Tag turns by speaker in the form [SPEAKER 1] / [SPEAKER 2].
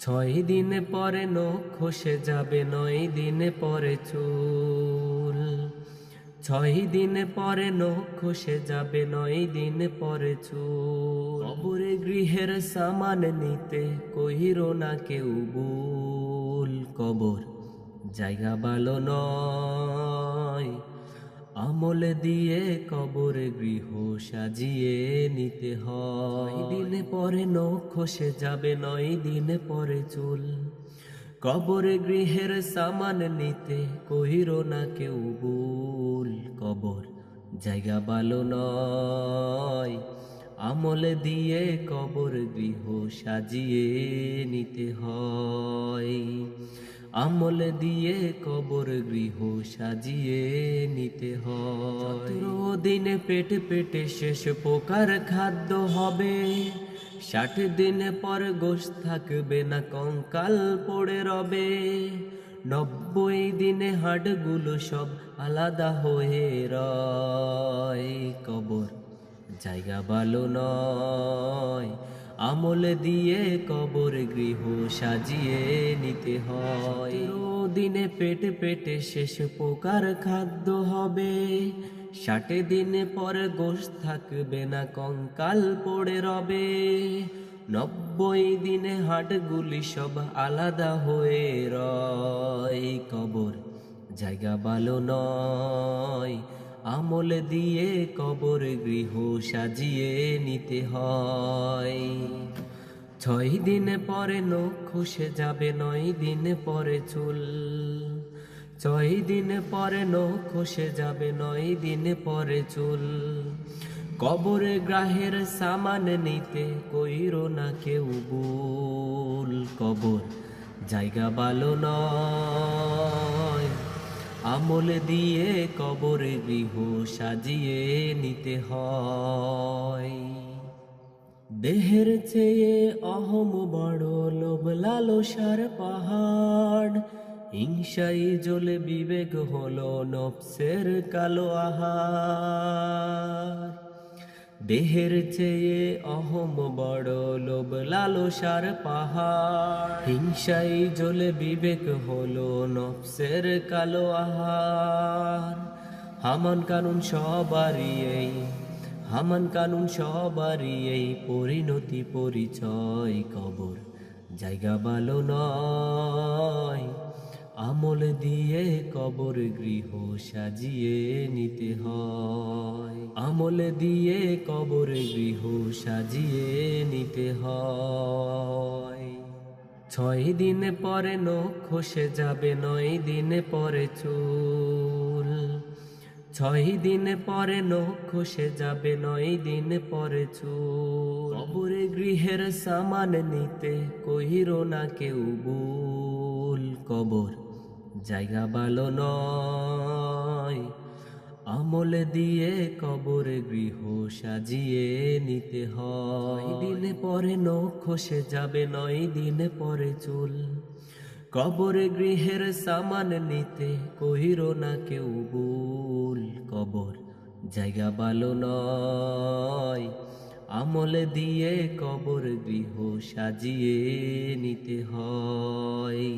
[SPEAKER 1] ছয় দিন পরে নখ খসে যাবে, নয় দিন পরে চুল। ছয় দিন পরে নখ খসে যাবে, নয় দিন পরে চুল। কবরে গৃহের সামান নিতে কহির না কেউ বুল কবর জায়গা ভালো নয়। আমল দিয়ে কবরে গৃহ সাজিয়ে নিতে হয়। দিন পরে নখ খসে যাবে, নয় দিন পরে চুল। কবরে গৃহের সামান নিতে কহির না কেউ ভুল। কবর জায়গা ভালো নয়, আমল দিয়ে কবর গৃহ সাজিয়ে নিতে হয়। আমল দিয়ে কবর গৃহ সাজিয়ে নিতে হয়। দিনে পেট পেটে শেষ পোকার খাদ্য হবে। ষাট দিন পর গোশ থাকবে না, কঙ্কাল পড়ে রবে। নব্বই দিনে হাটগুলো সব আলাদা হয়ে রয়। কবর জায়গা ভালো নয়। আমল দিয়ে কবর গৃহ সাজিয়ে নিতে হয়। দিনে পেট পেটে শেষ পোকার খাদ্য হবে। ষাটে দিনে পরে গোশ থাকবে না, কঙ্কাল পড়ে রবে। নব্বই দিনে হাটগুলি সব আলাদা হয়ে রয়। কবর জায়গা ভালো নয়। আমল দিয়ে কবর গৃহ সাজিয়ে নিতে হয়। ছয় দিন পরে নখ খসে যাবে, নয় দিন পরে চুল। ছয় দিন পরে নখ খসে যাবে, নয় দিন পরে চুল। কবরে গ্রাহের সামান নিতে কইর না কেউ বুল কবর জায়গা ভালো নয়। আমল দিয়ে কবরে গৃহ সাজিয়ে নিতে হয়। দেহের চেয়ে অহম বড় লোভ লালসার পাহাড়। হিংসাই জ্বলে বিবেক হলো নফসের কালো আহার। দেহের চেয়ে অহম বড় লোভ লালসার পাহাড়। হিংসাই জ্বলে বিবেক হলো নফসের কালো আহার। হামান কানুন সবারই এই, হামান কানুন সবারই এই পরিণতি পরিচয় কবর। জায়গা ভালো নয়। আমল দিয়ে কবর গৃহ সাজিয়ে নিতে হয়। আমল দিয়ে কবর গৃহ সাজিয়ে নিতে হয়। ছয় দিন পরে নখ খসে যাবে, নয় দিন পরে চুল। ছয় দিন পরে নখ খসে যাবে, নয় দিন পরে চুল। কবরে গৃহের সামান নিতে কহিরো না কেউ বুল কবর জায়গা ভালো নয়। আমল দিয়ে কবরে গৃহ সাজিয়ে নিতে হয়। দিনে পরে নখ খসে যাবে, নয় দিনে পরে চুল। কবরে গৃহের সামান নিতে কহির না কেউ ভুল। কবর জায়গা ভালো নয়। আমল দিয়ে কবর গৃহ সাজিয়ে নিতে হয়।